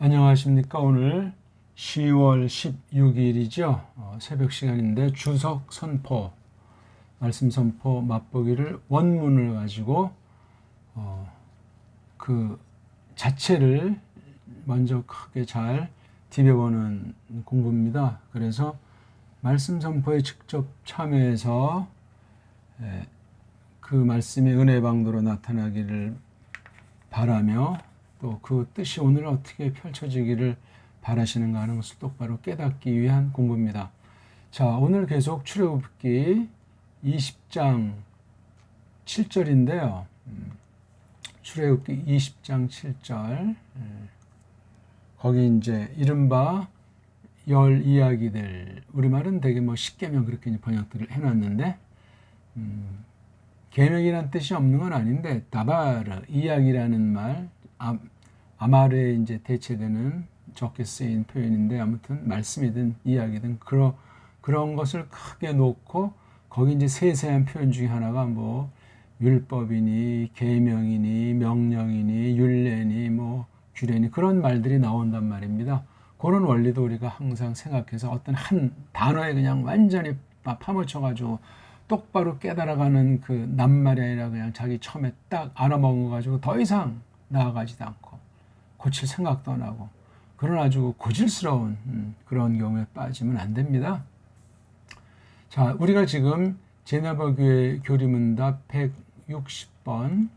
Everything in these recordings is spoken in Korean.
안녕하십니까. 오늘 10월 16일이죠. 어, 새벽 시간인데 주석 선포, 말씀 선포 맛보기를 원문을 가지고 어, 그 자체를 먼저 크게 잘 디벼보는 공부입니다. 그래서 말씀 선포에 직접 참여해서 에, 그 말씀의 은혜 방도로 나타나기를 바라며 또 그 뜻이 오늘 어떻게 펼쳐지기를 바라시는가 하는 것을 똑바로 깨닫기 위한 공부입니다. 자, 오늘 계속 출애굽기 20장 7절인데요. 음, 출애굽기 20장 7절. 음, 거기 이제 이른바 열 이야기들 우리말은 되게 뭐 십계명 그렇게 번역들을 해놨는데 음, 계명이란 뜻이 없는 건 아닌데 다바르 이야기라는 말 아, 아마르에 이제 대체되는 적게 쓰인 표현인데 아무튼 말씀이든 이야기든 그런 그런 것을 크게 놓고 거기 이제 세세한 표현 중에 하나가 뭐 율법이니 계명이니 명령이니 율례니 뭐 규례니 그런 말들이 나온단 말입니다. 그런 원리도 우리가 항상 생각해서 어떤 한 단어에 그냥 완전히 파묻혀 가지고 똑바로 깨달아가는 그 낱말이 아니라 그냥 자기 처음에 딱 알아먹어 가지고 더 이상 나아가지도 않고 고칠 생각도 안 하고 그런 아주 고질스러운 음, 그런 경우에 빠지면 안 됩니다. 자, 우리가 지금 제나바 교회 교리문답 160번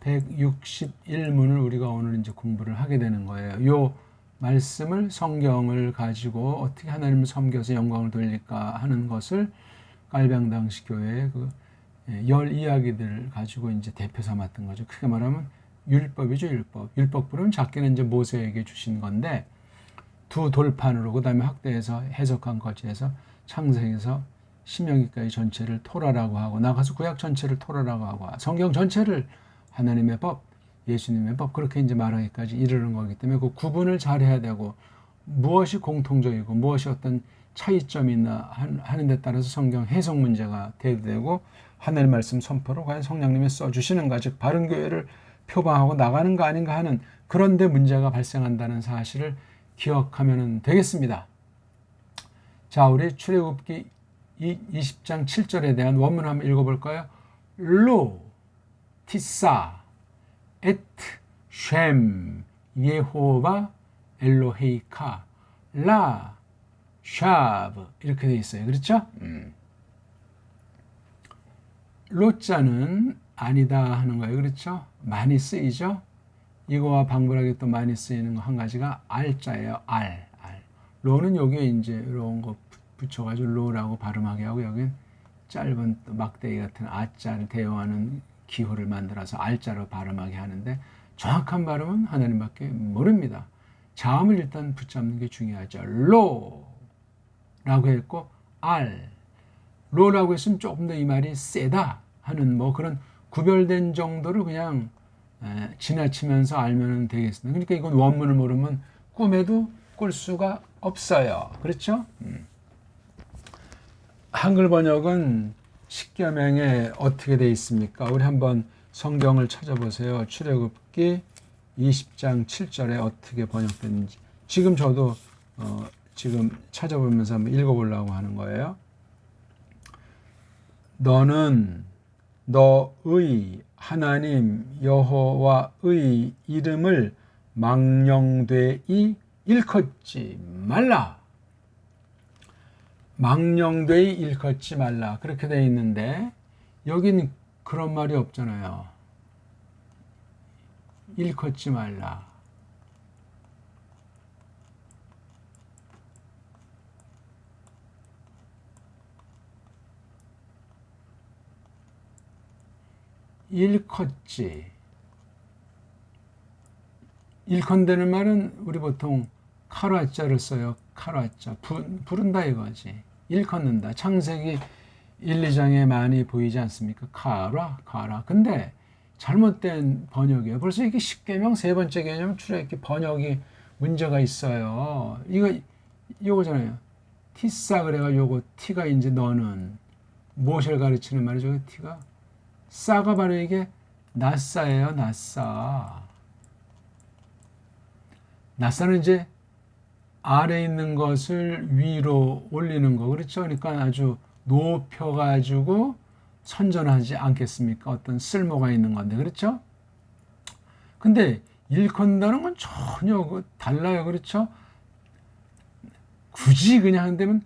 161문을 우리가 오늘 이제 공부를 하게 되는 거예요. 요 말씀을 성경을 가지고 어떻게 하나님을 섬겨서 영광을 돌릴까 하는 것을 깔병당시 교회의 그 열 예, 이야기들을 가지고 이제 대표 삼았던 거죠. 크게 말하면 율법이죠, 율법. 율법부는 작게는 이제 모세에게 주신 건데 두 돌판으로 그다음에 확대해서 해석한 거지에서 창세기에서 신명기까지 전체를 토라라고 하고 나가서 구약 전체를 토라라고 하고 성경 전체를 하나님의 법, 예수님의 법 그렇게 이제 말하기까지 이르는 거기 때문에 그 구분을 잘 해야 되고 무엇이 공통적이고 무엇이 어떤 차이점이 있나 하는 데 따라서 성경 해석 문제가 대두되고 하나님 말씀 선포로 과연 성령님이 써주시는가 즉 바른 교회를 표방하고 나가는 거 아닌가 하는 그런데 문제가 발생한다는 사실을 기억하면 되겠습니다. 자, 우리 출애굽기 20장 7절에 대한 원문 한번 읽어볼까요? 로 티사 에트 쉔 예호바 엘로헤이카 라 샤브 이렇게 돼 있어요. 그렇죠? 음. 로자는 아니다 하는 거예요. 그렇죠? 많이 쓰이죠? 이거와 방불하게 또 많이 쓰이는 거 한 가지가 알자예요. 알, 알. 로는 여기에 이제 이런 거 붙여가지고 로라고 발음하게 하고 여긴 짧은 막대기 같은 아자를 대용하는 기호를 만들어서 알자로 발음하게 하는데 정확한 발음은 하나님밖에 모릅니다. 자음을 일단 붙잡는 게 중요하죠. 로라고 했고 알 로라고 했으면 조금 더 이 말이 세다 하는 뭐 그런 구별된 정도를 그냥 지나치면서 알면 되겠습니다. 그러니까 이건 원문을 모르면 꿈에도 꿀 수가 없어요. 그렇죠? 음. 한글 번역은 십계명에 어떻게 되어 있습니까? 우리 한번 성경을 찾아보세요. 출애굽기 20장 7절에 어떻게 번역됐는지. 지금 저도 어, 지금 찾아보면서 한번 읽어보려고 하는 거예요. 너는 너의 하나님 여호와의 이름을 망령되이 일컫지 말라. 망령되이 일컫지 말라. 그렇게 돼 있는데 여기는 그런 말이 없잖아요. 일컫지 말라. 일컫지. 일컨대는 말은 우리 보통 카라자를 써요. 카라자. 부른다 이거지. 일컫는다. 창세기 1, 2장에 많이 보이지 않습니까? 카라, 카라. 근데 잘못된 번역이에요. 벌써 이게 10개명 세 번째 개념 출애굽기 번역이 문제가 있어요. 이거 요거잖아요. 티싸 그래가 요거 티가 이제 너는 무엇을 가르치는 말이죠? 티가 싸가 바로 이게 낯싸예요, 낯싸. 낯사는 이제 아래 있는 것을 위로 올리는 거 그렇죠. 그러니까 아주 높여가지고 선전하지 않겠습니까? 어떤 쓸모가 있는 건데 그렇죠. 근데 일컨다는 건 전혀 그 달라요. 그렇죠? 굳이 그냥 한다면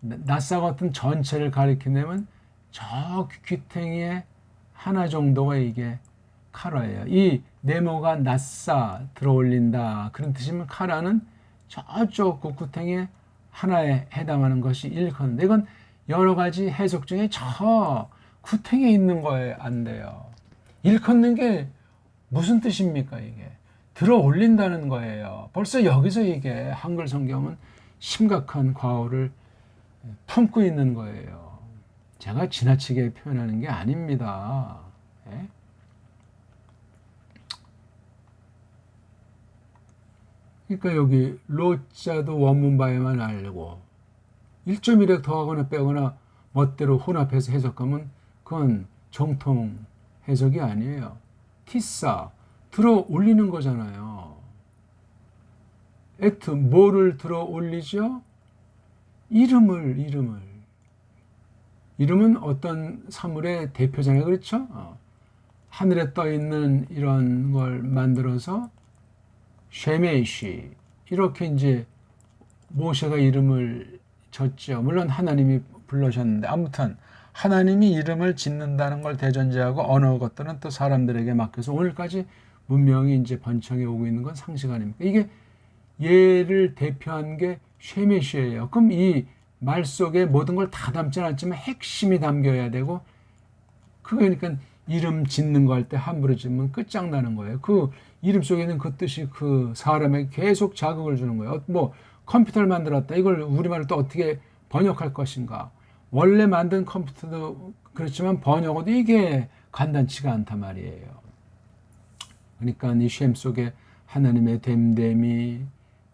낯사 같은 전체를 가리킨다면 저 귀탱이의 하나 정도가 이게 카라예요. 이 네모가 낯사 들어올린다 그런 뜻이면 카라는 저쪽 그 구탱의 하나에 해당하는 것이 일컨데 이건 여러 가지 해석 중에 저 구탱에 있는 거에 안 돼요. 일컫는 게 무슨 뜻입니까 이게? 들어 올린다는 거예요. 벌써 여기서 이게 한글 성경은 심각한 과오를 품고 있는 거예요. 제가 지나치게 표현하는 게 아닙니다. 예? 그러니까 여기 로자도 원문 바에만 알고 1.1에 더하거나 빼거나 멋대로 혼합해서 해석하면 그건 정통 해석이 아니에요. 티사 들어 올리는 거잖아요. 에트 뭐를 들어 올리죠? 이름을 이름을 이름은 어떤 사물의 대표잖아요. 그렇죠? 어. 하늘에 떠 있는 이런 걸 만들어서 쉐메이시 이렇게 이제 모세가 이름을 졌죠. 물론 하나님이 불러셨는데 아무튼 하나님이 이름을 짓는다는 걸 대전제하고 어느 것들은 또 사람들에게 맡겨서 오늘까지 문명이 이제 번창해 오고 있는 건 상식 아닙니까? 이게 얘를 대표한 게 쉐메시예요. 그럼 이 말 속에 모든 걸 다 담지 않았지만 핵심이 담겨야 되고 그러니까 이름 짓는 거 할 때 함부로 짓면 끝장나는 거예요. 그 이름 속에 있는 그 뜻이 그 사람에게 계속 자극을 주는 거예요. 뭐 컴퓨터를 만들었다. 이걸 우리말로 또 어떻게 번역할 것인가. 원래 만든 컴퓨터도 그렇지만 번역어도 이게 간단치가 않단 말이에요. 그러니까 이셈 속에 하나님의 됨됨이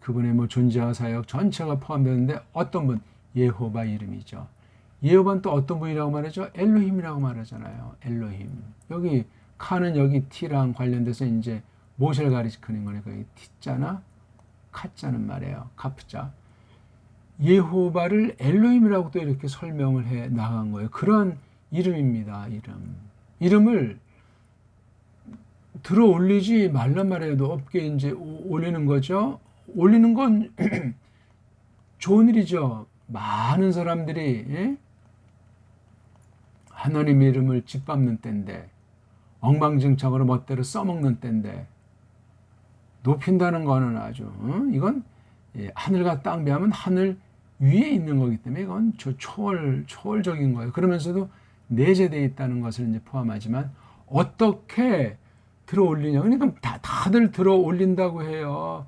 그분의 뭐 존재와 사역 전체가 포함되는데 어떤 분 예호바 이름이죠. 예호바는 또 어떤 분이라고 말하죠? 엘로힘이라고 말하잖아요. 엘로힘. 여기 카는 여기 T랑 관련돼서 이제 모세를 가리키는 거니까 여기 T자나 카자는 말이에요. 카프자. 예호바를 엘로힘이라고 또 이렇게 설명을 해 나간 거예요. 그런 이름입니다. 이름. 이름을 들어 올리지 말란 말이에요. 높게 이제 올리는 거죠. 올리는 건 좋은 일이죠. 많은 사람들이 예? 하나님 이름을 짓밟는 때인데 엉망진창으로 멋대로 써먹는 때인데 높인다는 거는 아주 어? 이건 예, 하늘과 땅 비하면 하늘 위에 있는 거기 때문에 이건 저 초월 초월적인 거예요. 그러면서도 내재되어 있다는 것을 이제 포함하지만 어떻게 들어 올리냐? 그러니까 다, 다들 들어 올린다고 해요.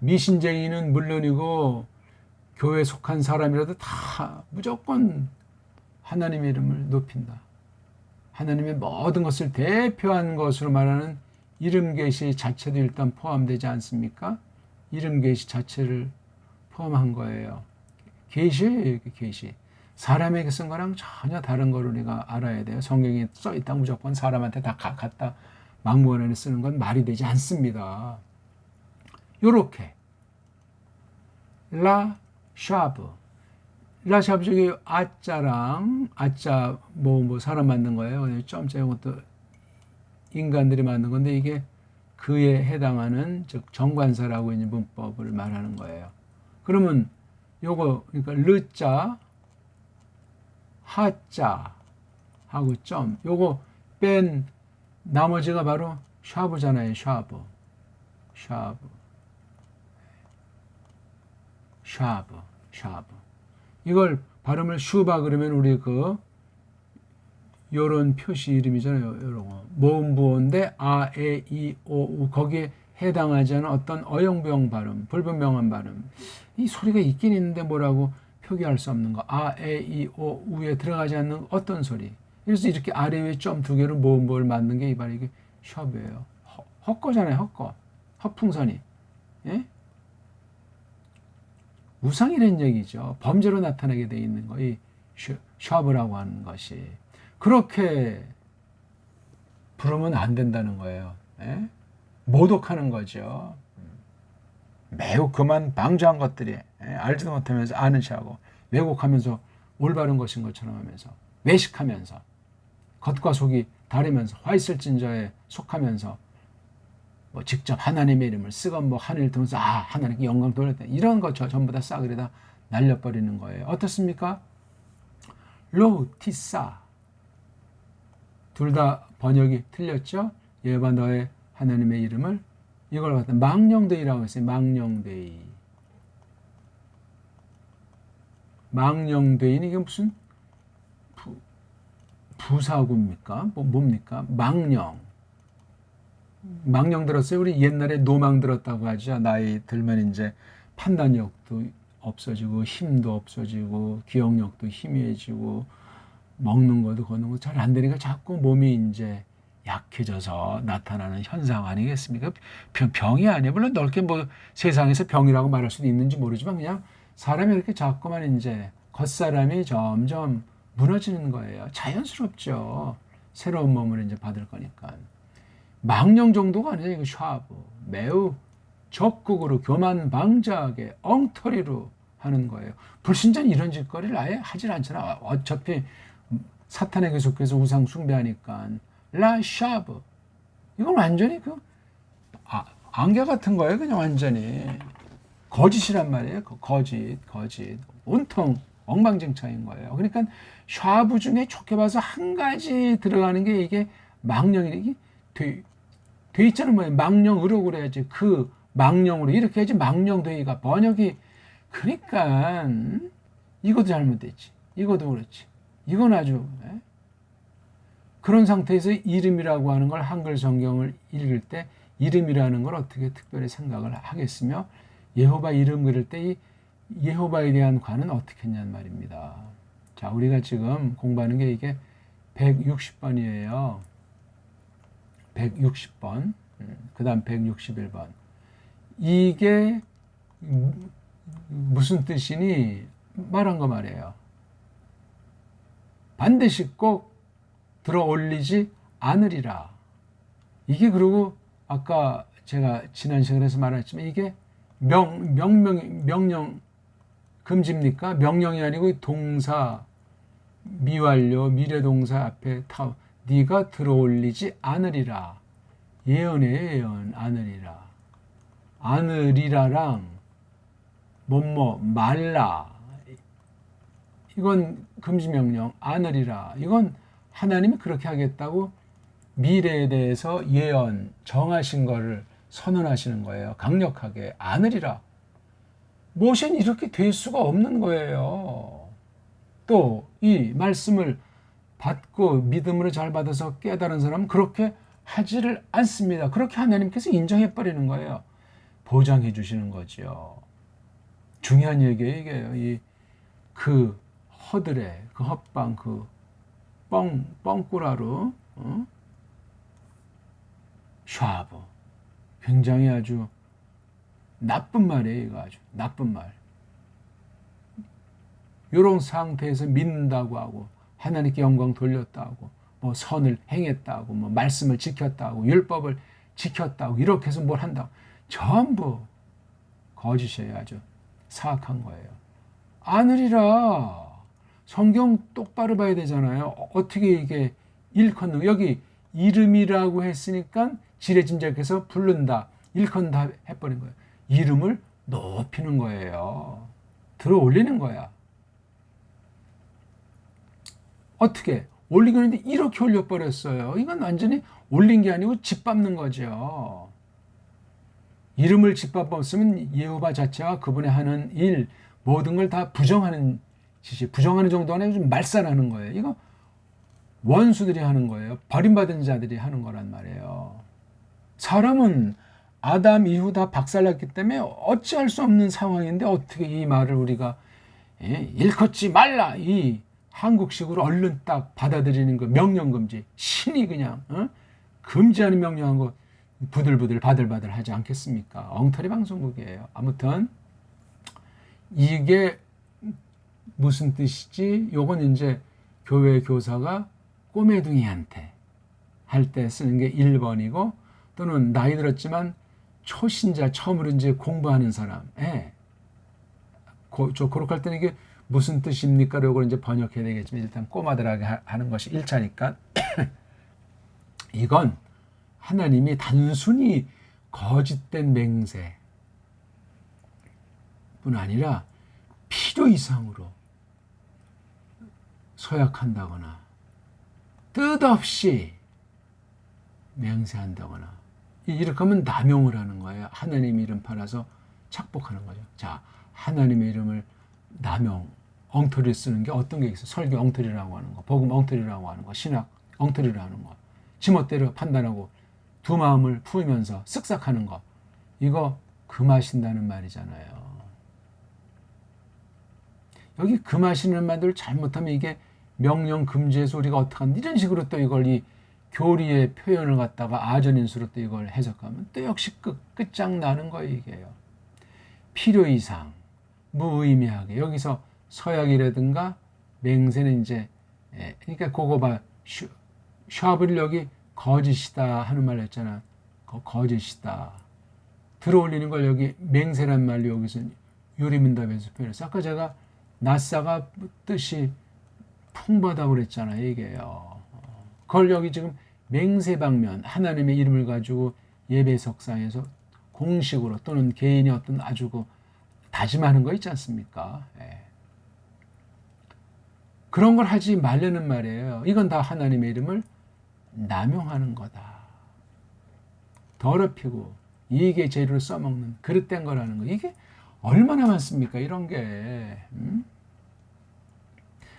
미신쟁이는 물론이고 교회 속한 사람이라도 다 무조건 하나님의 이름을 높인다. 하나님의 모든 것을 대표한 것으로 말하는 이름 계시 자체도 일단 포함되지 않습니까? 이름 계시 자체를 포함한 거예요. 계시예요, 계시. 사람에게 쓴 거랑 전혀 다른 걸 우리가 알아야 돼요. 성경에 써 있다 무조건 사람한테 다 갖다 막무가내로 쓰는 건 말이 되지 않습니다. 요렇게 라 샤브 라 샤브 저기 아자랑 아자 뭐뭐 사람 만든 거예요. 점자 이것도 인간들이 만든 건데 이게 그에 해당하는 즉 정관사라고 있는 문법을 말하는 거예요. 그러면 요거 그러니까 르자 하자 하고 점 요거 뺀 나머지가 바로 샤브잖아요. 샤브 샤브 샤브 샤브 이걸 발음을 슈바 그러면 우리 그 요런 표시 이름이잖아요. 요런 거. 모음 부호인데 아, 에, 이, 오, 우 거기에 해당하지 않은 어떤 어영부영 발음, 불분명한 발음. 이 소리가 있긴 있는데 뭐라고 표기할 수 없는 거. 아, 에, 이, 오, 우에 들어가지 않는 어떤 소리. 그래서 이렇게 아래 위에 점 두 개로 모음 부호를 만든 게 이 발 이게 셔브예요. 허, 헛거잖아요. 헛거. 허풍선이. 예? 우상이라는 얘기죠. 범죄로 나타나게 돼 있는 거. 이 셔브라고 하는 것이. 그렇게 부르면 안 된다는 거예요. 예? 모독하는 거죠. 매우 그만 방조한 것들이 예, 알지도 못하면서 아는 체하고 왜곡하면서 올바른 것인 것처럼 하면서 외식하면서 겉과 속이 다르면서 화 있을진저에 속하면서 뭐 직접 하나님의 이름을 쓰건 뭐 하늘 들면서 아 하나님께 영광 돌렸다 이런 거 저- 전부 다 싸그리 다 날려버리는 거예요. 어떻습니까? 로티사 둘 다 번역이 틀렸죠. 예바 너의 하나님의 이름을 이걸 갖다 망령데이라고 했어요. 망령데이. 망령데이는 이게 무슨 부, 부사구입니까? 뭐, 뭡니까? 망령. 망령 들었어요. 우리 옛날에 노망 들었다고 하죠. 나이 들면 이제 판단력도 없어지고 힘도 없어지고 기억력도 희미해지고 먹는 것도 걷는 것도 잘 안 되니까 자꾸 몸이 이제 약해져서 나타나는 현상 아니겠습니까? 병- 병이 아니에요. 물론 넓게 뭐 세상에서 병이라고 말할 수도 있는지 모르지만 그냥 사람이 이렇게 자꾸만 이제 겉사람이 점점 무너지는 거예요. 자연스럽죠. 새로운 몸을 이제 받을 거니까. 망령 정도가 아니라 이거 샤브. 매우 적극으로 교만방자하게 엉터리로 하는 거예요. 불신자는 이런 짓거리를 아예 하질 않잖아. 어차피 사탄에게 속해서 우상 숭배하니까 라 샤브. 이건 완전히 그 아, 안개 같은 거예요. 그냥 완전히 거짓이란 말이에요. 거- 거짓, 거짓. 온통 엉망진창인 거예요. 그러니까 샤브 중에 좋게 봐서 한 가지 들어가는 게 이게 망령이 이게 돼, 돼 있잖아요. 뭐 망령으로 그래야지. 그 망령으로 이렇게 해야지 망령되기가 번역이 그러니까 음? 이것도 잘못됐지. 이것도 그렇지. 이건 아주 예? 그런 상태에서 이름이라고 하는 걸 한글 성경을 읽을 때 이름이라는 걸 어떻게 특별히 생각을 하겠으며 예호바 이름 그릴 때 이 예호바에 대한 관은 어떻게 했냐는 말입니다. 자, 우리가 지금 공부하는 게 이게 160번이에요. 160번. 그 다음 161번. 이게 무- 무슨 뜻이니 말한 거 말이에요. 반드시 꼭 들어 올리지 않으리라. 이게 그리고 아까 제가 지난 시간에서 말했지만 이게 명, 명명, 명령 금지입니까? 명령이 아니고 동사 미완료 미래동사 앞에 타 네가 들어올리지 않으리라. 예언이에요, 예언. 않으리라. 않으리라랑 뭐뭐 말라. 이건 금지 명령. 않으리라. 이건 하나님이 그렇게 하겠다고 미래에 대해서 예언 정하신 거를 선언하시는 거예요. 강력하게 않으리라. 무엇은 이렇게 될 수가 없는 거예요. 또 이 말씀을 받고 믿음으로 잘 받아서 깨달은 사람은 그렇게 하지를 않습니다. 그렇게 하나님께서 인정해 버리는 거예요. 보장해 주시는 거죠. 중요한 얘기예요, 이게요. 이 그 허들에 그 헛방 그 뻥, 뻥꾸라로 어? 샤브 굉장히 아주 나쁜 말이에요 이거 아주 나쁜 말 이런 상태에서 믿는다고 하고 하나님께 영광 돌렸다고 뭐 선을 행했다고 뭐 말씀을 지켰다고 율법을 지켰다고 이렇게 해서 뭘 한다고 전부 거짓이에요 아주 사악한 거예요 아느리라 성경 똑바로 봐야 되잖아요. 어- 어떻게 이게 일컫는 여기 이름이라고 했으니까 지레짐작해서 부른다. 일컨다 해버린 거예요. 이름을 높이는 거예요. 들어 올리는 거야. 어떻게 올리긴 했는데 이렇게 올려버렸어요. 이건 완전히 올린 게 아니고 짓밟는 거죠. 이름을 짓밟았으면 예호바 자체가 그분의 하는 일 모든 걸 다 부정하는 짓이 부정하는 정도가 아니라 좀 말살하는 거예요. 이거 원수들이 하는 거예요. 버림받은 자들이 하는 거란 말이에요. 사람은 아담 이후 다 박살났기 때문에 어찌할 수 없는 상황인데 어떻게 이 말을 우리가 예, 일컫지 말라 이 한국식으로 얼른 딱 받아들이는 거 명령 금지 신이 그냥 어? 금지하는 명령한 거 부들부들 바들바들 하지 않겠습니까? 엉터리 방송국이에요. 아무튼 이게 무슨 뜻이지? 요건 이제 교회 교사가 꼬매둥이한테 할 때 쓰는 게 1번이고 또는 나이 들었지만 초신자 처음으로 이제 공부하는 사람, 예. 고, 저 고록할 때는 이게 무슨 뜻입니까? 라고 이제 번역해야 되겠지만 일단 꼬마들에게 하- 하는 것이 1차니까 이건 하나님이 단순히 거짓된 맹세 뿐 아니라 필요 이상으로 서약한다거나 뜻없이 맹세한다거나 이렇게 하면 남용을 하는 거예요. 하나님 이름 팔아서 착복하는 거죠. 자, 하나님의 이름을 남용, 엉터리 쓰는 게 어떤 게 있어? 설교 엉터리라고 하는 거, 복음 엉터리라고 하는 거, 신학 엉터리라고 하는 거, 지멋대로 판단하고 두 마음을 품으면서 쓱싹하는 거, 이거 금하신다는 말이잖아요. 여기 금하시는 말들 잘못하면 이게 명령 우리가 어떻게 하는 이런 식으로 또 이걸 이 교리의 표현을 갖다가 아전인수로 또 이걸 해석하면 또 역시 끝, 끝장나는 거예요, 이게요. 필요 이상, 무의미하게. 여기서 서약이라든가 맹세는 이제, 예, 그러니까 그거 봐. 슈, 샤브를 여기 거짓이다 하는 말 했잖아. 거, 거짓이다. 들어올리는 걸 여기 맹세란 말로 여기서 유리문답에서 표현했어. 아까 제가 나사가 뜻이 풍부하다고 그랬잖아요, 이게요. 그걸 여기 지금 맹세 방면 하나님의 이름을 가지고 예배 석상에서 공식으로 또는 개인이 어떤 아주 그 다짐하는 거 있지 않습니까? 예. 그런 걸 하지 말려는 말이에요. 이건 다 하나님의 이름을 남용하는 거다. 더럽히고 이익의 재료를 써먹는 그릇된 거라는 거. 이게 얼마나 많습니까? 이런 게. 음?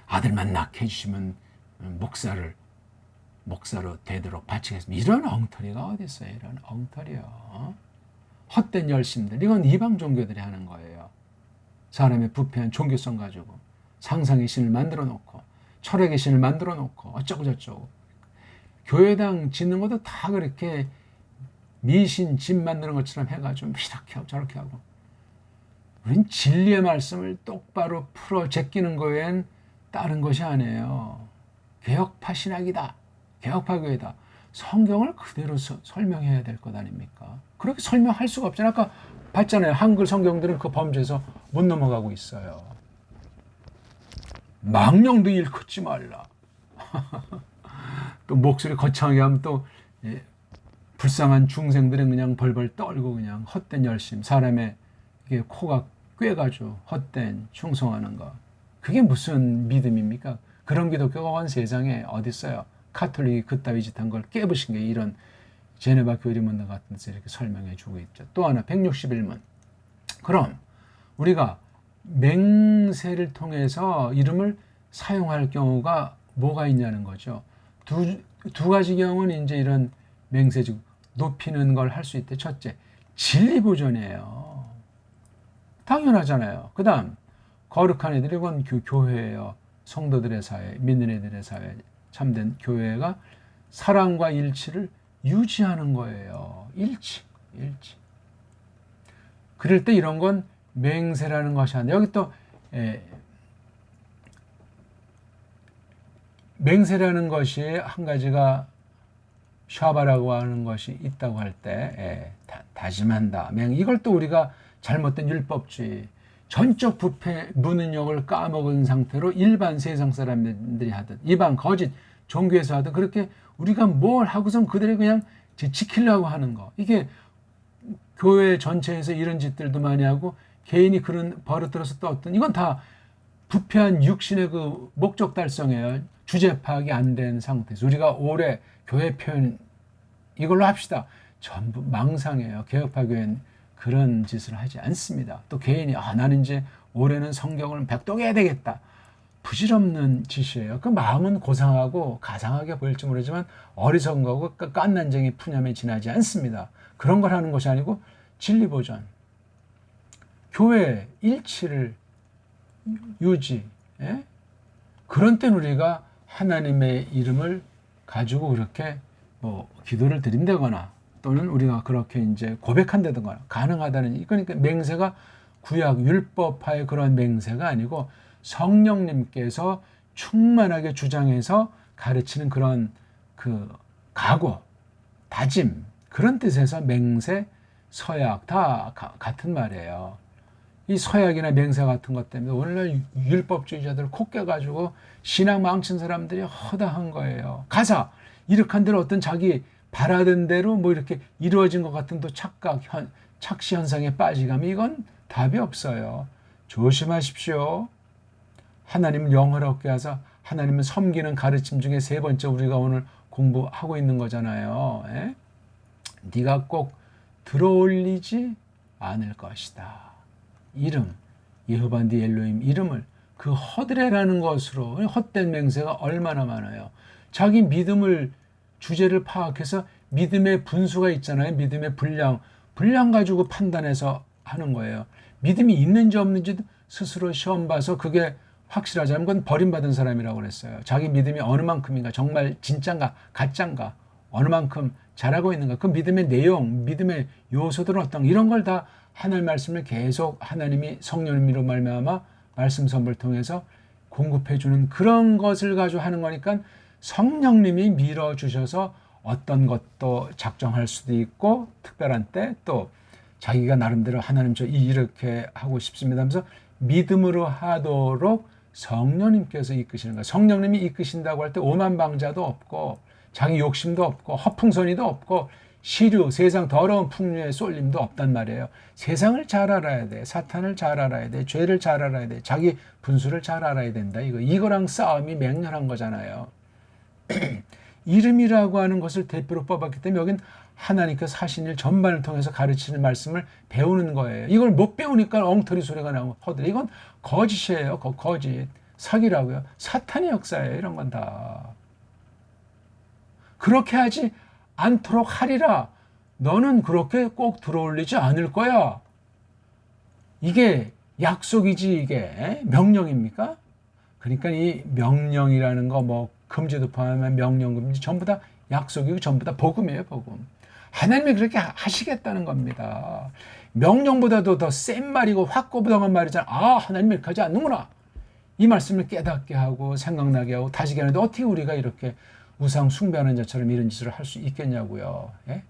아들만 낳게 해주시면 목사를 목사로 되도록 바치겠습니다. 이런 엉터리가 어디 있어요? 이런 엉터리요. 헛된 열심들. 이건 이방 종교들이 하는 거예요. 사람의 부패한 종교성 가지고 상상의 신을 만들어 놓고 철학의 신을 만들어 놓고 어쩌고 저쩌고 교회당 짓는 것도 다 그렇게 미신 집 만드는 것처럼 해가지고 이렇게 하고 저렇게 하고 우린 진리의 말씀을 똑바로 풀어 제끼는 거엔 다른 것이 아니에요. 개혁파 신학이다. 개혁파 교회다. 성경을 그대로 서, 설명해야 될 것 아닙니까? 그렇게 설명할 수가 없잖아요. 아까 봤잖아요. 한글 성경들은 그 범죄에서 못 넘어가고 있어요. 망령도 일컫지 말라. 또 목소리 거창하게 하면 또 예, 불쌍한 중생들은 그냥 벌벌 떨고 그냥 헛된 열심 사람의 이게 코가 꿰가지고 헛된 충성하는 거 그게 무슨 믿음입니까? 그런 기독교가 온 세상에 어디 있어요? 카톨릭이 그따위 짓한 걸 깨부신 게 이런 제네바 교리문답 같은 데서 이렇게 설명해 주고 있죠. 또 하나 161문. 그럼 우리가 맹세를 통해서 이름을 사용할 경우가 뭐가 있냐는 거죠. 두, 두 가지 경우는 이제 이런 맹세 즉 높이는 걸 할 수 있대. 첫째, 진리 보존이에요. 당연하잖아요. 그 다음, 거룩한 애들 이 건 교회예요. 성도들의 사회, 믿는 애들의 사회, 참된 교회가 사랑과 일치를 유지하는 거예요. 일치, 일치. 그럴 때 이런 건 맹세라는 것이 아니라 여기 또 에, 맹세라는 것이 한 가지가 샤바라고 하는 것이 있다고 할때 다짐한다. 맹 이걸 또 우리가 잘못된 율법주의 전적 부패 무능력을 까먹은 상태로 일반 세상 사람들이 하듯 이방 거짓 종교에서 하듯 그렇게 우리가 뭘 하고선 그들이 그냥 지키려고 하는 거 이게 교회 전체에서 이런 짓들도 많이 하고 개인이 그런 버릇 들어서 또 어떤 이건 다 부패한 육신의 그 목적 달성이에요. 주제 파악이 안 된 상태에서 우리가 올해 교회 표현 이걸로 합시다. 전부 망상이에요. 개혁파 교회는 그런 짓을 하지 않습니다. 또 개인이 아 나는 이제 올해는 성경을 백독해야 되겠다. 부질없는 짓이에요. 그 마음은 고상하고 가상하게 보일지 모르지만 어리석은 거고 깐난쟁이 푸념에 지나지 않습니다. 그런 걸 하는 것이 아니고 진리 보전, 교회 일치를 유지. 예? 그런 때는 우리가 하나님의 이름을 가지고 그렇게 뭐 기도를 드린다거나 또는 우리가 그렇게 이제 고백한다든가 가능하다는 그러니까 맹세가 구약 율법파의 그런 맹세가 아니고 성령님께서 충만하게 주장해서 가르치는 그런 그 각오, 다짐 그런 뜻에서 맹세, 서약 다 가- 같은 말이에요. 이 서약이나 맹세 같은 것 때문에 오늘날 율법주의자들 코 깨가지고 신앙 망친 사람들이 허다한 거예요. 가사 이렇게 한 대로 어떤 자기 바라던 대로 뭐 이렇게 이루어진 것 같은 또 착각, 현, 착시 현상에 빠지가면 이건 답이 없어요. 조심하십시오. 하나님은 영을 얻게 하사 하나님은 섬기는 가르침 중에 세 번째 우리가 오늘 공부하고 있는 거잖아요. 예? 네가 꼭 들어올리지 않을 것이다. 이름 예호반디 엘로임 이름을 그 허드레라는 것으로 헛된 맹세가 얼마나 많아요. 자기 믿음을 주제를 파악해서 믿음의 분수가 있잖아요. 믿음의 분량 분량 가지고 판단해서 하는 거예요. 믿음이 있는지 없는지 스스로 시험 봐서 그게 확실하자면 그건 버림받은 사람이라고 그랬어요. 자기 믿음이 어느 만큼인가 정말 진짠가 가짠가 어느 만큼 잘하고 있는가 그 믿음의 내용 믿음의 요소들은 어떤 이런 걸 다 하나님 말씀을 계속 하나님이 성령님으로 말미암아 말씀 선물 통해서 공급해 주는 그런 것을 가지고 하는 거니까 성령님이 밀어 주셔서 어떤 것도 작정할 수도 있고 특별한 때 또 자기가 나름대로 하나님 저 이렇게 하고 싶습니다 하면서 믿음으로 하도록 성령님께서 이끄시는 거예요. 성령님이 이끄신다고 할 때 오만방자도 없고 자기 욕심도 없고 허풍선이도 없고 시류 세상 더러운 풍류의 쏠림도 없단 말이에요. 세상을 잘 알아야 돼. 사탄을 잘 알아야 돼. 죄를 잘 알아야 돼. 자기 분수를 잘 알아야 된다. 이거 이거랑 싸움이 맹렬한 거잖아요. 이름이라고 하는 것을 대표로 뽑았기 때문에 여긴 하나님께서 하신 일 전반을 통해서 가르치는 말씀을 배우는 거예요. 이걸 못 배우니까 엉터리 소리가 나고 허들. 이건 거짓이에요. 거, 거짓. 사기라고요. 사탄의 역사예요. 이런 건 다. 그렇게 하지 않도록 하리라. 너는 그렇게 꼭 들어올리지 않을 거야. 이게 약속이지 이게 명령입니까? 그러니까 이 명령이라는 거 뭐 금지도 포함하면 명령 금지 전부 다 약속이고 전부 다 복음이에요 복음. 하나님이 그렇게 하시겠다는 겁니다. 명령보다도 더 센 말이고 확고부당한 말이잖아. 아 하나님이 이렇게 하지 않는구나. 이 말씀을 깨닫게 하고 생각나게 하고 다시게 하는데 어떻게 우리가 이렇게 우상 숭배하는 자처럼 이런 짓을 할 수 있겠냐고요. 예?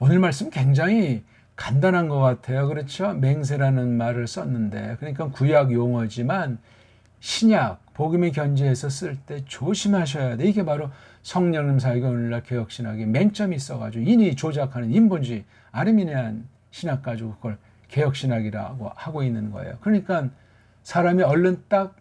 오늘 말씀 굉장히 간단한 것 같아요. 그렇죠? 맹세라는 말을 썼는데, 그러니까 구약 용어지만 신약, 복음의 견지에서 쓸 때 조심하셔야 돼. 이게 바로 성령님 사역의 오늘날 개혁신학의 맹점이 있어가지고 인이 조작하는 인본주의, 아르미니안 신학 가지고 그걸 개혁신학이라고 하고 있는 거예요. 그러니까 사람이 얼른 딱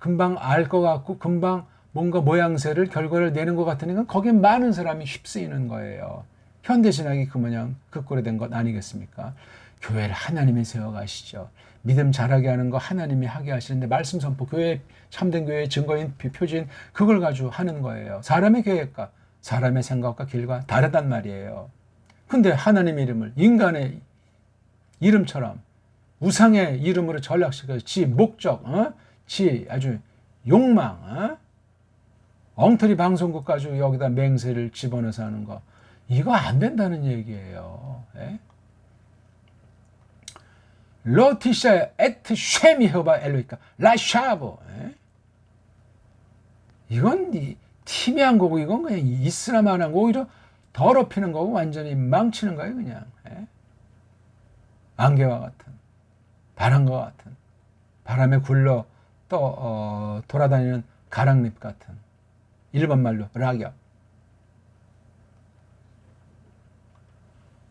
금방 알 것 같고 금방 뭔가 모양새를 결과를 내는 것 같으니까 거기에 많은 사람이 휩쓰이는 거예요. 현대신학이 그 모양 그 꼴에 된것 아니겠습니까? 교회를 하나님이 세워가시죠. 믿음 잘하게 하는 거 하나님이 하게 하시는데 말씀 선포 교회 참된 교회의 증거인 표진 그걸 가지고 하는 거예요. 사람의 계획과 사람의 생각과 길과 다르단 말이에요. 근데 하나님의 이름을 인간의 이름처럼 우상의 이름으로 전락시켜 지 목적, 어? 지 아주 욕망, 어? 엉터리 방송국 가지고 여기다 맹세를 집어넣어서 하는 거 이거 안 된다는 얘기예요. 예? 로티샤 에트 쉐미 허바 엘로이카 라샤브 예? 이건 티미한 거고 이건 그냥 이슬람하는 거 오히려 더럽히는 거고 완전히 망치는 거예요 그냥 예? 안개와 같은 바람과 같은 바람에 굴러 또 어, 돌아다니는 가랑잎 같은 일반 말로 락엽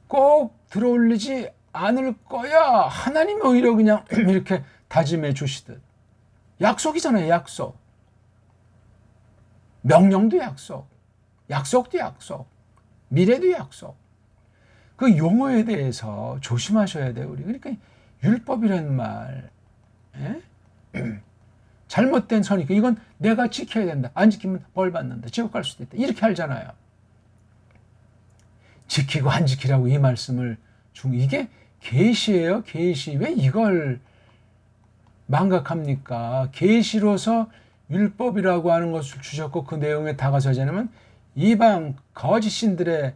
꼭 들어올리지 않을 거야. 하나님이 오히려 그냥 이렇게 다짐해 주시듯. 약속이잖아요, 약속. 명령도 약속. 약속도 약속. 미래도 약속. 그 용어에 대해서 조심하셔야 돼요, 우리. 그러니까 율법이라는 말. 예? 잘못된 선이 이건 내가 지켜야 된다. 안 지키면 벌 받는다. 지옥 갈 수도 있다. 이렇게 알잖아요. 지키고 안 지키라고 이 말씀을 중 이게 계시예요? 계시. 왜 이걸 망각합니까? 계시로서 율법이라고 하는 것을 주셨고 그 내용에 다가서지 않으면 이방 거짓 신들의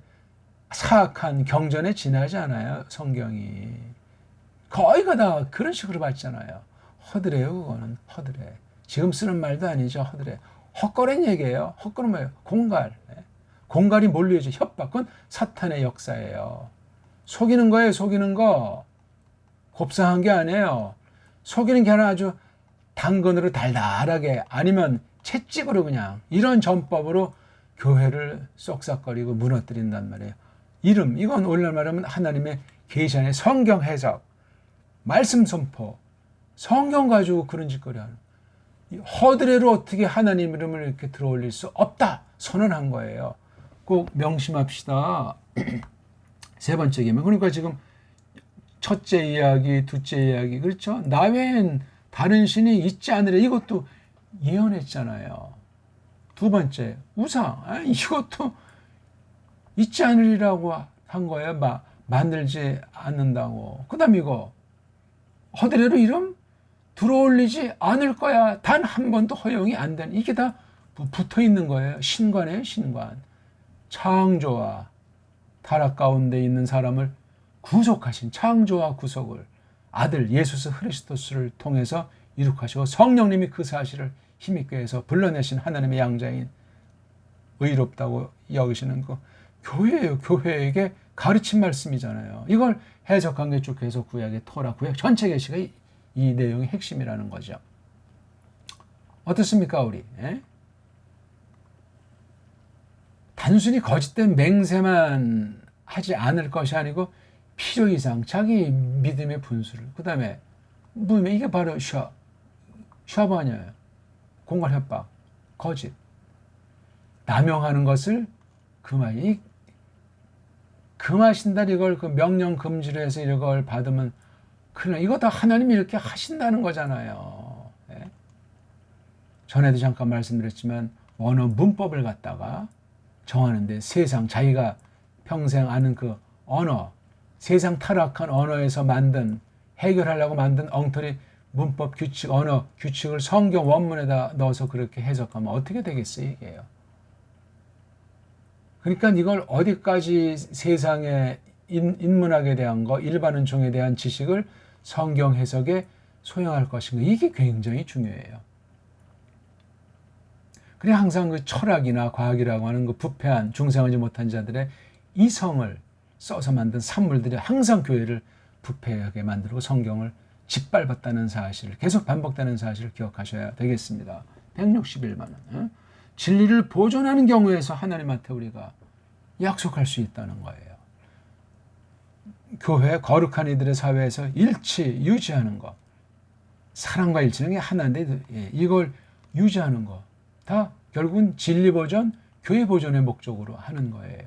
사악한 경전에 지나지 않아요 성경이. 거의가 다 그런 식으로 봤잖아요. 허드레요 그거는. 허드레. 지금 쓰는 말도 아니죠 허드레. 헛거란 얘기예요. 헛거는 뭐예요? 공갈. 공갈이 몰려있죠. 협박. 은 사탄의 역사예요. 속이는 거예요, 속이는 거. 곱상한 게 아니에요. 속이는 게 아니라 아주 당근으로 달달하게 아니면 채찍으로 그냥 이런 전법으로 교회를 쏙싹거리고 무너뜨린단 말이에요. 이름 이건 오늘날 말하면 하나님의 계시 안에 성경 해석, 말씀 선포, 성경 가지고 그런 짓거리 하는 이 허드레로 어떻게 하나님 이름을 이렇게 들어올릴 수 없다 선언한 거예요. 꼭 명심합시다. 세 번째 계명. 그러니까 지금 첫째 이야기, 둘째 이야기 그렇죠? 나 외엔 다른 신이 있지 않으려 이것도 예언했잖아요. 두 번째 우상 아, 이것도 있지 않으리라고 한 거예요. 마, 만들지 않는다고. 그 다음 이거 허드레로 이름 들어올리지 않을 거야. 단 한 번도 허용이 안 되는 이게 다 붙어 있는 거예요. 신관이에요, 신관. 창조와 타락 가운데 있는 사람을 구속하신 창조와 구속을 아들 예수스 그리스도스를 통해서 이룩하시고 성령님이 그 사실을 힘있게 해서 불러내신 하나님의 양자인 의롭다고 여기시는 그 교회예요. 교회에게 가르친 말씀이잖아요. 이걸 해석한 게쭉 해서 구약의 토라 구약 전체 계시가 이, 이 내용의 핵심이라는 거죠. 어떻습니까, 우리? 예? 단순히 거짓된 맹세만 하지 않을 것이 아니고 필요 이상 자기 믿음의 분수를 그 다음에 뭐 이게 바로 셔 셔버녀예요. 공갈 협박, 거짓, 남용하는 것을 금하이 금하신다 이걸 그 명령 금지로 해서 이걸 받으면 그냥 이거 다 하나님이 이렇게 하신다는 거잖아요. 예? 전에도 잠깐 말씀드렸지만 언어 문법을 갖다가 정하는데 세상 자기가 평생 아는 그 언어 세상 타락한 언어에서 만든 해결하려고 만든 엉터리 문법 규칙 언어 규칙을 성경 원문에다 넣어서 그렇게 해석하면 어떻게 되겠어요 이게요. 그러니까 이걸 어디까지 세상의 인문학에 대한 거 일반 은총에 대한 지식을 성경 해석에 소용할 것인가 이게 굉장히 중요해요. 그래 항상 그 철학이나 과학이라고 하는 그 부패한 중생하지 못한 자들의 이성을 써서 만든 산물들이 항상 교회를 부패하게 만들고 성경을 짓밟았다는 사실을 계속 반복되는 사실을 기억하셔야 되겠습니다. 161만 원. 어? 진리를 보존하는 경우에서 하나님한테 우리가 약속할 수 있다는 거예요. 교회 거룩한 이들의 사회에서 일치 유지하는 것. 사랑과 일치는 게 하나인데 예, 이걸 유지하는 것. 다 결국은 진리 보존, 교회 보존의 목적으로 하는 거예요.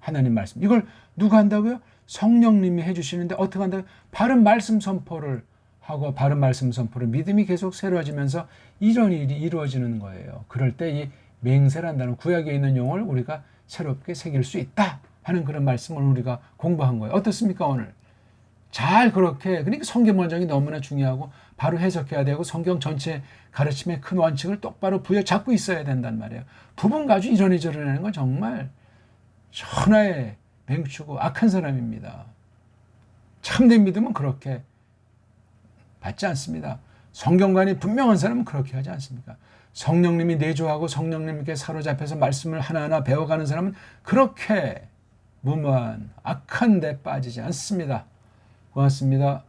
하나님 말씀. 이걸 누가 한다고요? 성령님이 해주시는데 어떻게 한다고요? 바른 말씀 선포를 하고 바른 말씀 선포를 믿음이 계속 새로워지면서 이런 일이 이루어지는 거예요. 그럴 때 이 맹세란다는 구약에 있는 용어를 우리가 새롭게 새길 수 있다 하는 그런 말씀을 우리가 공부한 거예요. 어떻습니까 오늘? 잘 그렇게 그러니까 성경 원정이 너무나 중요하고 바로 해석해야 되고 성경 전체 가르침의 큰 원칙을 똑바로 부여잡고 있어야 된단 말이에요. 부분 가지고 이러니 저러는 건 정말 천하의 맹추고 악한 사람입니다. 참된 믿음은 그렇게 받지 않습니다. 성경관이 분명한 사람은 그렇게 하지 않습니까? 성령님이 내조하고 성령님께 사로잡혀서 말씀을 하나하나 배워가는 사람은 그렇게 무모한 악한 데 빠지지 않습니다. 고맙습니다.